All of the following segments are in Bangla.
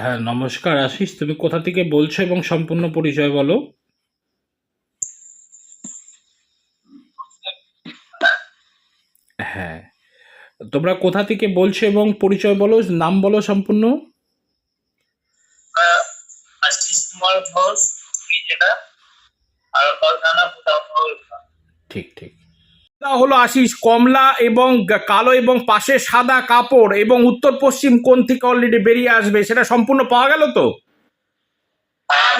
হ্যাঁ নমস্কার আশিস তুমি কোথা থেকে বলছো এবং সম্পূর্ণ পরিচয় বলো? হ্যাঁ তোমরা কোথা থেকে বলছো এবং পরিচয় বলো নাম বলো সম্পূর্ণ। ঠিক ঠিক। হলো আশিস কমলা এবং কালো এবং পাশে সাদা কাপড় এবং উত্তর পশ্চিম কোণ থেকে অলরেডি বেরিয়ে আসবে সেটা সম্পূর্ণ পাওয়া গেল তো?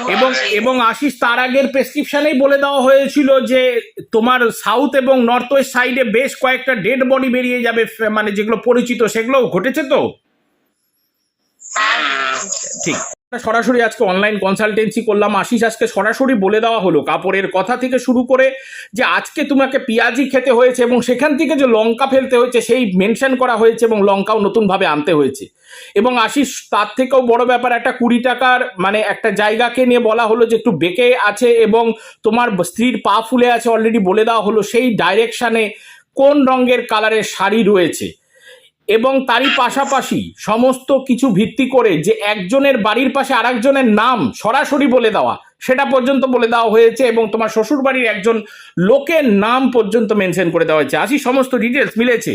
এবং এবং আশিস তার আগের প্রেসক্রিপশনেই বলে দেওয়া হয়েছিল যে তোমার সাউথ এবং নর্থ ওয়েস্ট সাইডে বেশ কয়েকটা ডেড বডি বেরিয়ে যাবে মানে যেগুলো পরিচিত সেগুলো ঘটেছে তো? ঠিক। সরাসরি আজকে অনলাইন কনসালটেন্সি করলাম। আশিস, আজকে সরাসরি বলে দেওয়া হলো কাপড়ের কথা থেকে শুরু করে যে, আজকে তোমাকে পেঁয়াজি খেতে হয়েছে এবং সেখান থেকে যে লঙ্কা ফেলতে হয়েছে, সেই মেনশন করা হয়েছে এবং লঙ্কাও নতুনভাবে আনতে হয়েছে। এবং আশিস, তার থেকেও বড় ব্যাপার, একটা কুড়ি টাকার মানে একটা জায়গাকে নিয়ে বলা হলো যে, একটু বেঁকে আছে এবং তোমার স্ত্রীর পা ফুলে আছে অলরেডি বলে দেওয়া হলো। সেই ডাইরেকশানে কোন রঙের কালারের শাড়ি রয়েছে? এবং তারই পাশাপাশি সমস্ত কিছু ভিত্তি করে যে একজনের বাড়ির পাশে আরেকজনের নাম সরাসরি বলে দেওয়া সেটা পর্যন্ত বলে দেওয়া হয়েছে এবং তোমার শ্বশুর বাড়ির একজন লোকের নাম পর্যন্ত মেনশন করে দেওয়া হয়েছে। আসি সমস্ত ডিটেলস মিলেছে?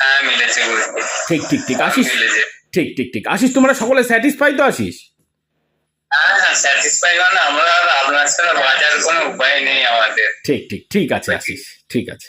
হ্যাঁ মিলেছে ঠিক ঠিক ঠিক। আশিস? ঠিক ঠিক ঠিক। আশিস তোমরা সকলে স্যাটিসফাই তো আশিস? হ্যাঁ হ্যাঁ মানে ঠিক ঠিক ঠিক আছে আশিস। ঠিক আছে।